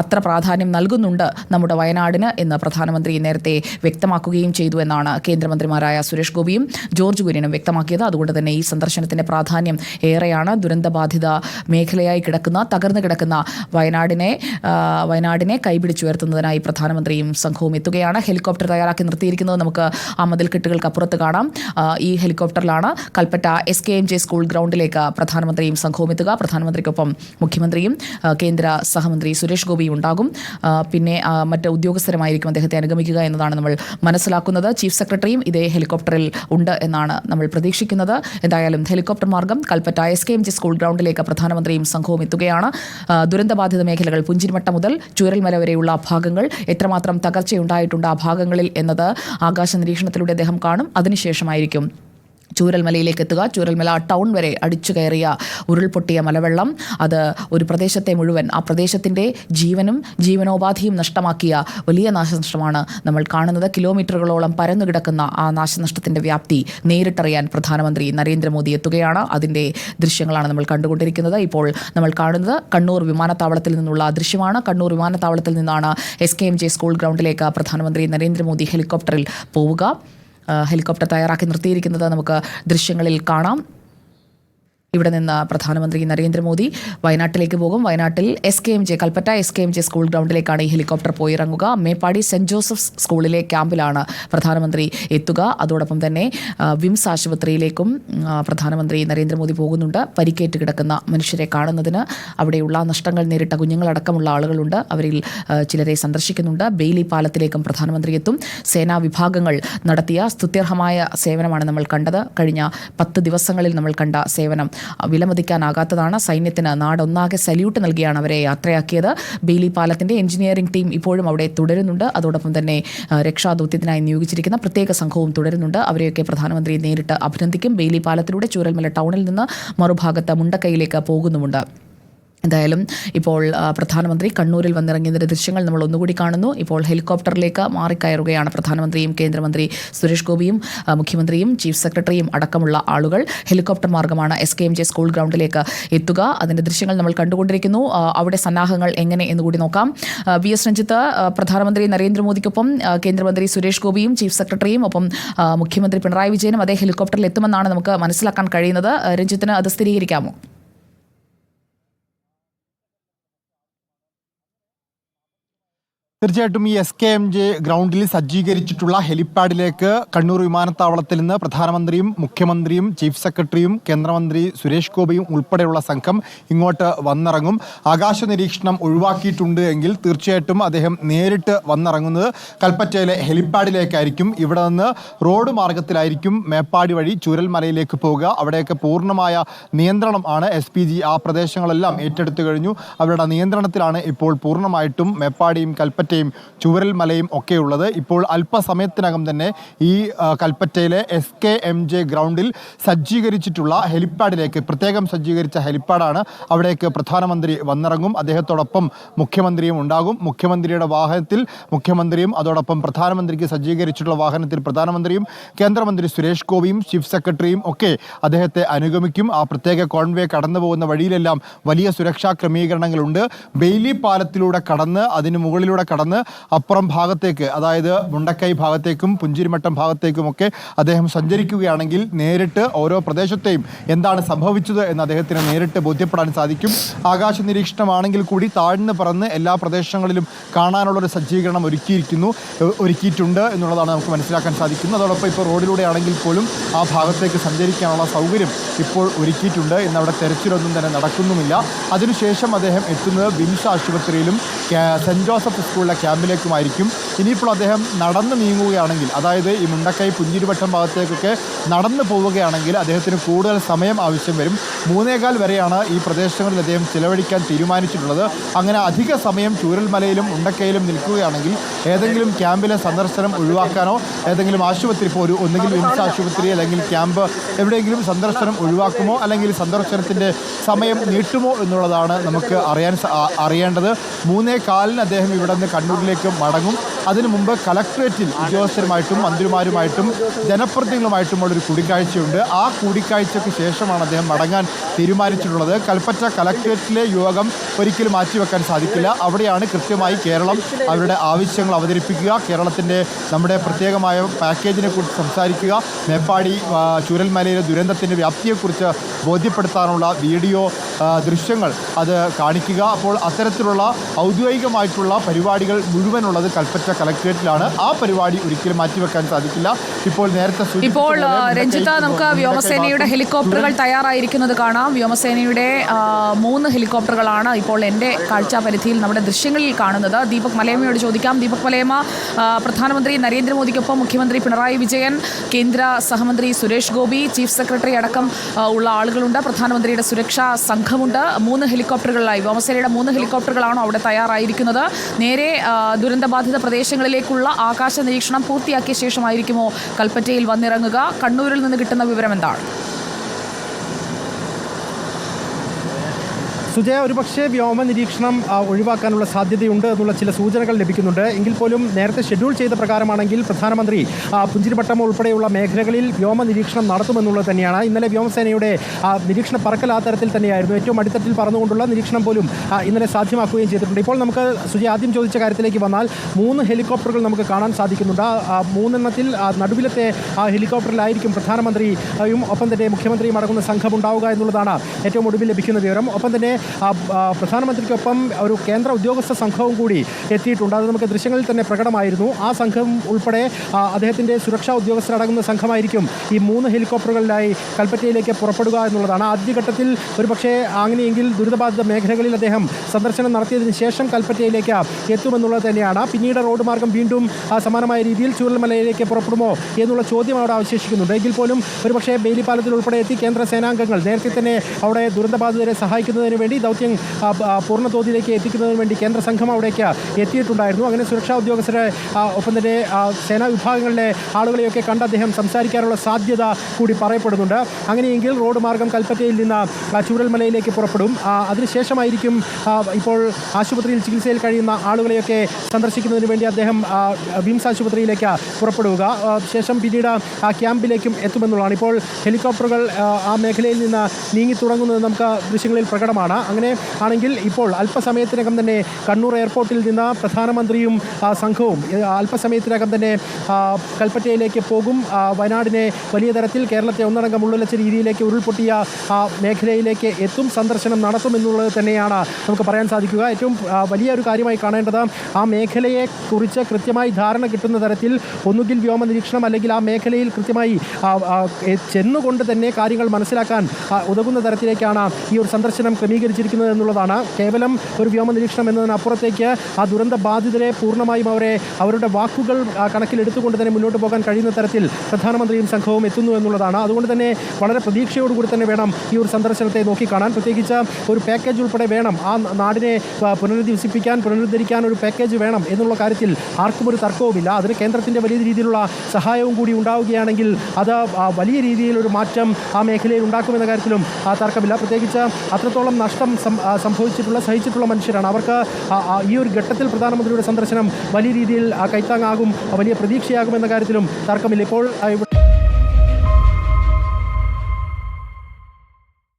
അത്ര പ്രാധാന്യം നൽകുന്നുണ്ട് നമ്മുടെ വയനാടിന് എന്ന് പ്രധാനമന്ത്രി നേരത്തെ വ്യക്തമാക്കുകയും ചെയ്തു എന്നാണ് കേന്ദ്രമന്ത്രിമാരായ സുരേഷ് ഗോപിയും ജോർജ് കുര്യനും വ്യക്തമാക്കിയത്. അതുകൊണ്ട് തന്നെ ഈ സന്ദർശനത്തിന്റെ പ്രാധാന്യം ഏറെയാണ്. ദുരന്തബാധിത മേഖലയായി കിടക്കുന്ന തകർന്നു കിടക്കുന്ന വയനാടിനെ വയനാടിനെ കൈപിടിച്ചുയർത്തുന്നതിനായി പ്രധാനമന്ത്രിയും സംഘവും എത്തുകയാണ്. ഹെലികോപ്റ്റർ തയ്യാറാക്കി നിർത്തിയിരിക്കുന്നത് നമുക്ക് ആ മതിൽക്കെട്ടുകൾക്ക് അപ്പുറത്ത് കാണാം. ഈ ഹെലികോപ്റ്ററിലാണ് Kalpetta S K M J school ഗ്രൗണ്ടിലേക്ക് പ്രധാനമന്ത്രിയും സംഘവും എത്തുക. പ്രധാനമന്ത്രിക്കൊപ്പം മുഖ്യമന്ത്രിയും കേന്ദ്ര സഹമന്ത്രി സുരേഷ് ഗോപി ഉണ്ടാകും. പിന്നെ മറ്റ് ഉദ്യോഗസ്ഥരുമായിരിക്കും അദ്ദേഹത്തെ അനുഗമിക്കുക എന്നതാണ് നമ്മൾ മനസ്സിലാക്കുന്നത്. ചീഫ് സെക്രട്ടറിയും ഇതേ ഹെലികോപ്റ്ററിൽ ഉണ്ട് എന്നാണ് നമ്മൾ പ്രതീക്ഷിക്കുന്നത്. എന്തായാലും ഹെലികോപ്റ്റർ മാർഗം Kalpetta S K M G school ഗ്രൗണ്ടിലേക്ക് പ്രധാനമന്ത്രിയും സംഘവും എത്തുകയാണ്. ദുരന്തബാധിത മേഖലകൾ പുഞ്ചിരിമട്ട മുതൽ ചൂരൽമല വരെയുള്ള ഭാഗങ്ങൾ എത്രമാത്രം തകർച്ചയുണ്ടായിട്ടുണ്ട് ആ ഭാഗങ്ങളിൽ എന്നത് ആകാശ നിരീക്ഷണത്തിലൂടെ അദ്ദേഹം കാണും. അതിനുശേഷമായിരിക്കും ചൂരൽമലയിലേക്ക് എത്തുക ചൂരൽമല ടൗൺ വരെ അടിച്ചു കയറിയ ഉരുൾപൊട്ടിയ മലവെള്ളം. അത് ഒരു പ്രദേശത്തെ മുഴുവൻ ആ പ്രദേശത്തിന്റെ ജീവനും ജീവനോപാധിയും നഷ്ടമാക്കിയ വലിയ നാശനഷ്ടമാണ് നമ്മൾ കാണുന്നത്. കിലോമീറ്ററുകളോളം പരന്നു കിടക്കുന്ന ആ നാശനഷ്ടത്തിന്റെ വ്യാപ്തി നേരിട്ടറിയാൻ പ്രധാനമന്ത്രി നരേന്ദ്രമോദി എത്തുകയാണ്. അതിന്റെ ദൃശ്യങ്ങളാണ് നമ്മൾ കണ്ടുകൊണ്ടിരിക്കുന്നത്. ഇപ്പോൾ നമ്മൾ കാണുന്നത് കണ്ണൂർ വിമാനത്താവളത്തിൽ നിന്നുള്ള ദൃശ്യമാണ്. കണ്ണൂർ വിമാനത്താവളത്തിൽ നിന്നാണ് S K M J school ഗ്രൗണ്ടിലേക്ക് പ്രധാനമന്ത്രി നരേന്ദ്രമോദി ഹെലികോപ്റ്ററിൽ പോവുക. ഹെലികോപ്റ്റർ തയ്യാറാക്കി നിർത്തിയിരിക്കുന്നത് നമുക്ക് ദൃശ്യങ്ങളിൽ കാണാം. ഇവിടെ നിന്ന് പ്രധാനമന്ത്രി നരേന്ദ്രമോദി വയനാട്ടിലേക്ക് പോകും. വയനാട്ടിൽ S K M J Kalpetta S K M J school ഗ്രൗണ്ടിലേക്കാണ് ഈ ഹെലികോപ്റ്റർ പോയി ഇറങ്ങുക മേപ്പാടി സെന്റ് ജോസഫ്സ് സ്കൂളിലെ ക്യാമ്പിലാണ് പ്രധാനമന്ത്രി എത്തുക. അതോടൊപ്പം തന്നെ വിംസ് ആശുപത്രിയിലേക്കും പ്രധാനമന്ത്രി നരേന്ദ്രമോദി പോകുന്നുണ്ട്. പരിക്കേറ്റ് കിടക്കുന്ന മനുഷ്യരെ കാണുന്നതിന് അവിടെയുള്ള നഷ്ടങ്ങൾ നേരിട്ട കുഞ്ഞുങ്ങളടക്കമുള്ള ആളുകളുണ്ട്. അവരിൽ ചിലരെ സന്ദർശിക്കുന്നുണ്ട്. ബെയിലി പാലത്തിലേക്കും പ്രധാനമന്ത്രി എത്തും. സേനാ വിഭാഗങ്ങൾ നടത്തിയ സ്തുത്യർഹമായ സേവനമാണ് നമ്മൾ കണ്ടത്. കഴിഞ്ഞ പത്ത് ദിവസങ്ങളിൽ നമ്മൾ കണ്ട സേവനം വിലമതിക്കാനാകാത്തതാണ്. സൈന്യത്തിന് നാടൊന്നാകെ സല്യൂട്ട് നൽകിയാണ് അവരെ യാത്രയാക്കിയത്. ബെയിലി പാലത്തിന്റെ എഞ്ചിനീയറിംഗ് ടീം ഇപ്പോഴും അവിടെ തുടരുന്നുണ്ട്. അതോടൊപ്പം തന്നെ രക്ഷാദൗത്യത്തിനായി നിയോഗിച്ചിരിക്കുന്ന പ്രത്യേക സംഘവും തുടരുന്നുണ്ട്. അവരെയൊക്കെ പ്രധാനമന്ത്രി നേരിട്ട് അഭിനന്ദിക്കും. ബെയിലി പാലത്തിലൂടെ ചൂരൽമല ടൗണിൽ നിന്ന് മറുഭാഗത്ത് മുണ്ടക്കൈയിലേക്ക് പോകുന്നുമുണ്ട്. എന്തായാലും ഇപ്പോൾ പ്രധാനമന്ത്രി കണ്ണൂരിൽ വന്നിറങ്ങിയതിന്റെ ദൃശ്യങ്ങൾ നമ്മൾ ഒന്നുകൂടി കാണുന്നു. ഇപ്പോൾ ഹെലികോപ്റ്ററിലേക്ക് മാറിക്കയറുകയാണ് പ്രധാനമന്ത്രിയും കേന്ദ്രമന്ത്രി സുരേഷ് ഗോപിയും മുഖ്യമന്ത്രിയും ചീഫ് സെക്രട്ടറിയും അടക്കമുള്ള ആളുകൾ. ഹെലികോപ്റ്റർ മാർഗമാണ് S K M J school ഗ്രൗണ്ടിലേക്ക് എത്തുക. അതിന്റെ ദൃശ്യങ്ങൾ നമ്മൾ കണ്ടുകൊണ്ടിരിക്കുന്നു. അവിടെ സന്നാഹങ്ങൾ എങ്ങനെ എന്നുകൂടി നോക്കാം. വി എസ് രഞ്ജിത്ത് പ്രധാനമന്ത്രി നരേന്ദ്രമോദിക്കൊപ്പം കേന്ദ്രമന്ത്രി സുരേഷ് ഗോപിയും ചീഫ് സെക്രട്ടറിയും ഒപ്പം മുഖ്യമന്ത്രി പിണറായി വിജയനും അതേ ഹെലികോപ്റ്ററിൽ എത്തുമെന്നാണ് നമുക്ക് മനസ്സിലാക്കാൻ കഴിയുന്നത്. രഞ്ജിത്തിന് അത് സ്ഥിരീകരിക്കാമോ? തീർച്ചയായിട്ടും ഈ എസ് കെ എം ജെ ഗ്രൗണ്ടിൽ സജ്ജീകരിച്ചിട്ടുള്ള ഹെലിപ്പാഡിലേക്ക് കണ്ണൂർ വിമാനത്താവളത്തിൽ നിന്ന് പ്രധാനമന്ത്രിയും മുഖ്യമന്ത്രിയും ചീഫ് സെക്രട്ടറിയും കേന്ദ്രമന്ത്രി സുരേഷ് ഗോപിയും ഉൾപ്പെടെയുള്ള സംഘം ഇങ്ങോട്ട് വന്നിറങ്ങും. ആകാശ നിരീക്ഷണം ഒഴിവാക്കിയിട്ടുണ്ട് എങ്കിൽ തീർച്ചയായിട്ടും അദ്ദേഹം നേരിട്ട് വന്നിറങ്ങുന്നത് കൽപ്പറ്റയിലെ ഹെലിപ്പാഡിലേക്കായിരിക്കും. ഇവിടെ നിന്ന് റോഡ് മാർഗത്തിലായിരിക്കും മേപ്പാടി വഴി ചൂരൽമലയിലേക്ക് പോവുക അവിടെയൊക്കെ പൂർണമായ നിയന്ത്രണം ആണ് എസ് പി ജി ആ പ്രദേശങ്ങളെല്ലാം ഏറ്റെടുത്തു കഴിഞ്ഞു. അവരുടെ നിയന്ത്രണത്തിലാണ് ഇപ്പോൾ പൂർണമായിട്ടും മേപ്പാടിയും കൽപ്പറ്റയും ചുവരൽ മലയും ഒക്കെയുള്ളത്. ഇപ്പോൾ അല്പസമയത്തിനകം തന്നെ ഈ കൽപ്പറ്റയിലെ എസ് കെ എം ജെ ഗ്രൗണ്ടിൽ സജ്ജീകരിച്ചിട്ടുള്ള ഹെലിപ്പാഡിലേക്ക് പ്രത്യേകം സജ്ജീകരിച്ച ഹെലിപ്പാഡാണ് അവിടേക്ക് പ്രധാനമന്ത്രി വന്നിറങ്ങും. അദ്ദേഹത്തോടൊപ്പം മുഖ്യമന്ത്രിയും ഉണ്ടാകും. മുഖ്യമന്ത്രിയുടെ വാഹനത്തിൽ മുഖ്യമന്ത്രിയും അതോടൊപ്പം പ്രധാനമന്ത്രിക്ക് സജ്ജീകരിച്ചിട്ടുള്ള വാഹനത്തിൽ പ്രധാനമന്ത്രിയും കേന്ദ്രമന്ത്രി സുരേഷ് ഗോപിയും ചീഫ് സെക്രട്ടറിയും ഒക്കെ അദ്ദേഹത്തെ അനുഗമിക്കും. ആ പ്രത്യേക കോൺവേ കടന്നു പോകുന്ന വഴിയിലെല്ലാം വലിയ സുരക്ഷാ ക്രമീകരണങ്ങളുണ്ട്. ബെയിലി പാലത്തിലൂടെ കടന്ന് അതിന് മുകളിലൂടെ കടന്ന് അപ്പുറം ഭാഗത്തേക്ക് അതായത് മുണ്ടക്കൈ ഭാഗത്തേക്കും പുഞ്ചിരിമട്ടം ഭാഗത്തേക്കുമൊക്കെ അദ്ദേഹം സഞ്ചരിക്കുകയാണെങ്കിൽ നേരിട്ട് ഓരോ പ്രദേശത്തെയും എന്താണ് സംഭവിച്ചത് എന്ന് അദ്ദേഹത്തിന് നേരിട്ട് ബോധ്യപ്പെടാൻ സാധിക്കും. ആകാശ നിരീക്ഷണമാണെങ്കിൽ കൂടി താഴ്ന്നു പറന്ന് എല്ലാ പ്രദേശങ്ങളിലും കാണാനുള്ള ഒരു സജ്ജീകരണം ഒരുക്കിയിരിക്കുന്നു ഒരുക്കിയിട്ടുണ്ട് എന്നുള്ളതാണ് നമുക്ക് മനസ്സിലാക്കാൻ സാധിക്കുന്നത്. അതോടൊപ്പം ഇപ്പോൾ റോഡിലൂടെ ആണെങ്കിൽ പോലും ആ ഭാഗത്തേക്ക് സഞ്ചരിക്കാനുള്ള സൗകര്യം ഇപ്പോൾ ഒരുക്കിയിട്ടുണ്ട് ഇന്ന് തെരച്ചിലൊന്നും തന്നെ നടക്കുന്നുമില്ല. അതിനുശേഷം അദ്ദേഹം എത്തുന്നത് വിംസ് ആശുപത്രിയിലും സെന്റ് ജോസഫ് സ്കൂളിലെ ക്യാമ്പിലേക്കുമായിരിക്കും. ഇനിയിപ്പോൾ അദ്ദേഹം നടന്ന് നീങ്ങുകയാണെങ്കിൽ അതായത് ഈ മുണ്ടക്കൈ പുഞ്ചിരിവട്ടം ഭാഗത്തേക്കൊക്കെ നടന്നു പോവുകയാണെങ്കിൽ അദ്ദേഹത്തിന് കൂടുതൽ സമയം ആവശ്യം വരും. മൂന്നേകാൽ വരെയാണ് ഈ പ്രദേശങ്ങളിൽ അദ്ദേഹം ചിലവഴിക്കാൻ തീരുമാനിച്ചിട്ടുള്ളത്. അങ്ങനെ അധിക സമയം ചൂരൽമലയിലും മുണ്ടക്കൈയിലും നിൽക്കുകയാണെങ്കിൽ ഏതെങ്കിലും ക്യാമ്പിലെ സന്ദർശനം ഒഴിവാക്കാനോ ഏതെങ്കിലും ആശുപത്രി ഇപ്പോൾ ഒരു ഒന്നുകിൽ വിംസ് ആശുപത്രി അല്ലെങ്കിൽ ക്യാമ്പ് എവിടെയെങ്കിലും സന്ദർശനം ഒഴിവാക്കുമോ അല്ലെങ്കിൽ സന്ദർശനത്തിന്റെ സമയം നീട്ടുമോ എന്നുള്ളതാണ് നമുക്ക് അറിയാൻ അറിയേണ്ടത്. മൂന്നേ കാലിന് അദ്ദേഹം ഇവിടെ നിന്ന് കണ്ണൂരിലേക്ക് മടങ്ങും. അതിനു മുമ്പ് കലക്ട്രേറ്റിൽ ഉദ്യോഗസ്ഥരുമായിട്ടും മന്ത്രിമാരുമായിട്ടും ജനപ്രതിനിധികളുമായിട്ടുമുള്ള ഒരു കൂടിക്കാഴ്ചയുണ്ട്. ആ കൂടിക്കാഴ്ചയ്ക്ക് ശേഷമാണ് അദ്ദേഹം മടങ്ങാൻ തീരുമാനിച്ചിട്ടുള്ളത്. കൽപ്പറ്റ കലക്ട്രേറ്റിലെ യോഗം ഒരിക്കലും മാറ്റിവെക്കാൻ സാധിക്കില്ല. അവിടെയാണ് കൃത്യമായി കേരളം അവരുടെ ആവശ്യങ്ങൾ അവതരിപ്പിക്കുക. കേരളത്തിന്റെ നമ്മുടെ പ്രത്യേകമായ പാക്കേജിനെ കുറിച്ച് സംസാരിക്കുക. മേപ്പാടി ചുരൽമലയിലെ ദുരന്തത്തിന്റെ വ്യാപ്തിയെക്കുറിച്ച് ബോധ്യപ്പെടുത്താനുള്ള വീഡിയോ ദൃശ്യങ്ങൾ അത് കാണിക്കുക. അപ്പോൾ അത്തരത്തിലുള്ള ഔദ്യോഗികമായിട്ടുള്ള പരിപാടികൾ മുഴുവനുള്ളത് കൽപ്പറ്റ കലക്ട്രേറ്റിലാണ് ആ പരിപാടി ഒരിക്കലും മാറ്റിവെക്കാൻ സാധിക്കില്ല. ഇപ്പോൾ നേരത്തെ ഇപ്പോൾ രഞ്ജിത്ത നമുക്ക് വ്യോമസേനയുടെ ഹെലികോപ്റ്ററുകൾ തയ്യാറായിരിക്കുന്നത് കാണാം. വ്യോമസേനയുടെ മൂന്ന് ഹെലികോപ്റ്ററുകളാണ് ഇപ്പോൾ എന്റെ കാഴ്ചാ പരിധിയിൽ നമ്മുടെ ദൃശ്യങ്ങളിൽ കാണുന്നത്. ദീപക് മലയമ്മയോട് ചോദിക്കാം. ദീപക് മലയമ്മ ആ, പ്രധാനമന്ത്രി നരേന്ദ്രമോദിക്കൊപ്പം മുഖ്യമന്ത്രി പിണറായി വിജയൻ കേന്ദ്ര സഹമന്ത്രി സുരേഷ് ഗോപി ചീഫ് സെക്രട്ടറി അടക്കം ഉള്ള ആളുകളുണ്ട്. പ്രധാനമന്ത്രിയുടെ സുരക്ഷാ സംഘമുണ്ട്. മൂന്ന് ഹെലികോപ്റ്ററുകളിലായി. വ്യോമസേനയുടെ മൂന്ന് ഹെലികോപ്റ്ററുകളാണോ അവിടെ തയ്യാറായിരിക്കുന്നത്? നേരെ ദുരന്തബാധിത ദുരന്തബാധിത പ്രദേശങ്ങളിലേക്കുള്ള ആകാശ നിരീക്ഷണം പൂർത്തിയാക്കിയ ശേഷമായിരിക്കുമോ കൽപ്പറ്റയിൽ വന്നിറങ്ങുക? കണ്ണൂരിൽ നിന്ന് കിട്ടുന്ന വിവരം എന്താണ് സുജയ ഒരുപക്ഷെ വ്യോമ നിരീക്ഷണം ഒഴിവാക്കാനുള്ള സാധ്യതയുണ്ട് എന്നുള്ള ചില സൂചനകൾ ലഭിക്കുന്നുണ്ട്. എങ്കിൽ പോലും നേരത്തെ ഷെഡ്യൂൾ ചെയ്ത പ്രകാരമാണെങ്കിൽ പ്രധാനമന്ത്രി പുഞ്ചിരിപട്ടം ഉൾപ്പെടെയുള്ള മേഖലകളിൽ വ്യോമ നിരീക്ഷണം നടത്തുമെന്നുള്ളത് തന്നെയാണ്. ഇന്നലെ വ്യോമസേനയുടെ നിരീക്ഷണ പറക്കൽ ആ തരത്തിൽ തന്നെയായിരുന്നു ഏറ്റവും അടിത്തട്ടിൽ പറന്നുകൊണ്ടുള്ള നിരീക്ഷണം പോലും ഇന്നലെ സാധ്യമാക്കുകയും ചെയ്തിട്ടുണ്ട്. ഇപ്പോൾ നമുക്ക് സുജയ ആദ്യം ചോദിച്ച കാര്യത്തിലേക്ക് വന്നാൽ മൂന്ന് ഹെലികോപ്റ്ററുകൾ നമുക്ക് കാണാൻ സാധിക്കുന്നുണ്ട്. മൂന്നെണ്ണത്തിൽ നടുവിലത്തെ ആ ഹെലികോപ്റ്ററിലായിരിക്കും പ്രധാനമന്ത്രിയും ഒപ്പം തന്നെ മുഖ്യമന്ത്രിയും അടങ്ങുന്ന സംഘം ഉണ്ടാവുക എന്നുള്ളതാണ് ഏറ്റവും ഒടുവിൽ ലഭിക്കുന്ന വിവരം. ഒപ്പം തന്നെ പ്രധാനമന്ത്രിക്കൊപ്പം ഒരു കേന്ദ്ര ഉദ്യോഗസ്ഥ സംഘവും കൂടി എത്തിയിട്ടുണ്ട്. അത് നമുക്ക് ദൃശ്യങ്ങളിൽ തന്നെ പ്രകടമായിരുന്നു. ആ സംഘം ഉൾപ്പെടെ അദ്ദേഹത്തിന്റെ സുരക്ഷാ ഉദ്യോഗസ്ഥരടങ്ങുന്ന സംഘമായിരിക്കും ഈ മൂന്ന് ഹെലികോപ്റ്ററുകളിലായി കൽപ്പറ്റയിലേക്ക് പുറപ്പെടുക എന്നുള്ളതാണ്. ആദ്യഘട്ടത്തിൽ ഒരുപക്ഷെ അങ്ങനെയെങ്കിൽ ദുരിതബാധിത മേഖലകളിൽ അദ്ദേഹം സന്ദർശനം നടത്തിയതിന് ശേഷം കൽപ്പറ്റയിലേക്ക് എത്തുമെന്നുള്ളത് തന്നെയാണ്. പിന്നീട് റോഡ് മാർഗം വീണ്ടും സമാനമായ രീതിയിൽ ചൂരൽമലയിലേക്ക് പുറപ്പെടുമോ എന്നുള്ള ചോദ്യം അവിടെ അവശേഷിക്കുന്നുണ്ട്. എങ്കിൽ പോലും ഒരുപക്ഷേ ബെയിലി പാലത്തിൽ ഉൾപ്പെടെ എത്തി കേന്ദ്ര സേനാംഗങ്ങൾ നേരത്തെ തന്നെ അവിടെ ദുരന്തബാധിതരെ സഹായിക്കുന്നതിന് വേണ്ടി ദൗത്യം പൂർണതോതിലേക്ക് എത്തിക്കുന്നതിന് വേണ്ടി കേന്ദ്ര സംഘം അവിടേക്ക് എത്തിയിട്ടുണ്ടായിരുന്നു. അങ്ങനെ സുരക്ഷാ ഉദ്യോഗസ്ഥരെ ഒപ്പം തന്നെ സേനാ വിഭാഗങ്ങളിലെ ആളുകളെയൊക്കെ കണ്ട് അദ്ദേഹം സംസാരിക്കാനുള്ള സാധ്യത കൂടി പറയപ്പെടുന്നുണ്ട്. അങ്ങനെയെങ്കിൽ റോഡ് മാർഗം കൽപ്പറ്റയിൽ നിന്ന് ചൂരൽമലയിലേക്ക് പുറപ്പെടും. അതിനുശേഷമായിരിക്കും ഇപ്പോൾ ആശുപത്രിയിൽ ചികിത്സയിൽ കഴിയുന്ന ആളുകളെയൊക്കെ സന്ദർശിക്കുന്നതിന് വേണ്ടി അദ്ദേഹം വിംസ് ആശുപത്രിയിലേക്ക് പുറപ്പെടുക. ശേഷം പിന്നീട് ആ ക്യാമ്പിലേക്കും എത്തുമെന്നുള്ളതാണ്. ഇപ്പോൾ ഹെലികോപ്റ്ററുകൾ ആ മേഖലയിൽ നിന്ന് നീങ്ങി തുടങ്ങുന്നത് നമുക്ക് ദൃശ്യങ്ങളിൽ പ്രകടമാണ്. അങ്ങനെ ആണെങ്കിൽ ഇപ്പോൾ അല്പസമയത്തിനകം തന്നെ കണ്ണൂർ എയർപോർട്ടിൽ നിന്ന് പ്രധാനമന്ത്രിയും സംഘവും അല്പസമയത്തിനകം തന്നെ കൽപ്പറ്റയിലേക്ക് പോകും. വയനാടിനെ വലിയ തരത്തിൽ കേരളത്തെ ഒന്നടങ്കം ഉള്ളിലച്ച രീതിയിലേക്ക് ഉരുൾപൊട്ടിയ മേഖലയിലേക്ക് എത്തും സന്ദർശനം നടത്തുമെന്നുള്ളത് തന്നെയാണ് നമുക്ക് പറയാൻ സാധിക്കുക. ഏറ്റവും വലിയ ഒരു കാര്യമായി കാണേണ്ടത് ആ മേഖലയെ കുറിച്ച് കൃത്യമായി ധാരണ കിട്ടുന്ന തരത്തിൽ ഒന്നുകിൽ വ്യോമ നിരീക്ഷണം അല്ലെങ്കിൽ ആ മേഖലയിൽ കൃത്യമായി ചെന്നുകൊണ്ട് തന്നെ കാര്യങ്ങൾ മനസ്സിലാക്കാൻ ഉതകുന്ന തരത്തിലേക്കാണ് ഈ ഒരു സന്ദർശനം ക്രമീകരിച്ചിരിക്കുന്നത് എന്നുള്ളതാണ്. കേവലം ഒരു വ്യോമ നിരീക്ഷണം എന്നതിനപ്പുറത്തേക്ക് ആ ദുരന്ത ബാധിതരെ പൂർണമായും അവരെ അവരുടെ വാക്കുകൾ കണക്കിലെടുത്തുകൊണ്ട് തന്നെ മുന്നോട്ട് പോകാൻ കഴിയുന്ന തരത്തിൽ പ്രധാനമന്ത്രിയും സംഘവും എത്തുന്നു എന്നുള്ളതാണ്. അതുകൊണ്ട് തന്നെ വളരെ പ്രതീക്ഷയോടുകൂടി തന്നെ വേണം ഈ ഒരു സന്ദർശനത്തെ നോക്കിക്കാണാൻ പ്രത്യേകിച്ച് ഒരു പാക്കേജ് ഉൾപ്പെടെ വേണം. ആ നാടിനെ പുനരധിവസിപ്പിക്കാൻ പുനരുദ്ധരിക്കാൻ ഒരു പാക്കേജ് വേണം എന്നുള്ള കാര്യത്തിൽ ആർക്കും ഒരു തർക്കവുമില്ല. അതിന് കേന്ദ്രത്തിന്റെ വലിയ രീതിയിലുള്ള സഹായവും കൂടി ഉണ്ടാവുകയാണെങ്കിൽ അത് വലിയ രീതിയിൽ ഒരു മാറ്റം ആ മേഖലയിൽ ഉണ്ടാക്കുമെന്ന കാര്യത്തിലും ആ, തർക്കമില്ല. പ്രത്യേകിച്ച് അത്രത്തോളം നഷ്ടം ആ, സംഭവിച്ചിട്ടുള്ള സഹിച്ചിട്ടുള്ള മനുഷ്യരാണ്. അവർക്ക് ഈ ഒരു ഘട്ടത്തിൽ പ്രധാനമന്ത്രിയുടെ സന്ദർശനം വലിയ രീതിയിൽ കൈത്താങ്ങാകും വലിയ പ്രതീക്ഷയാകുമെന്ന കാര്യത്തിലും തർക്കമില്ല. ഇപ്പോൾ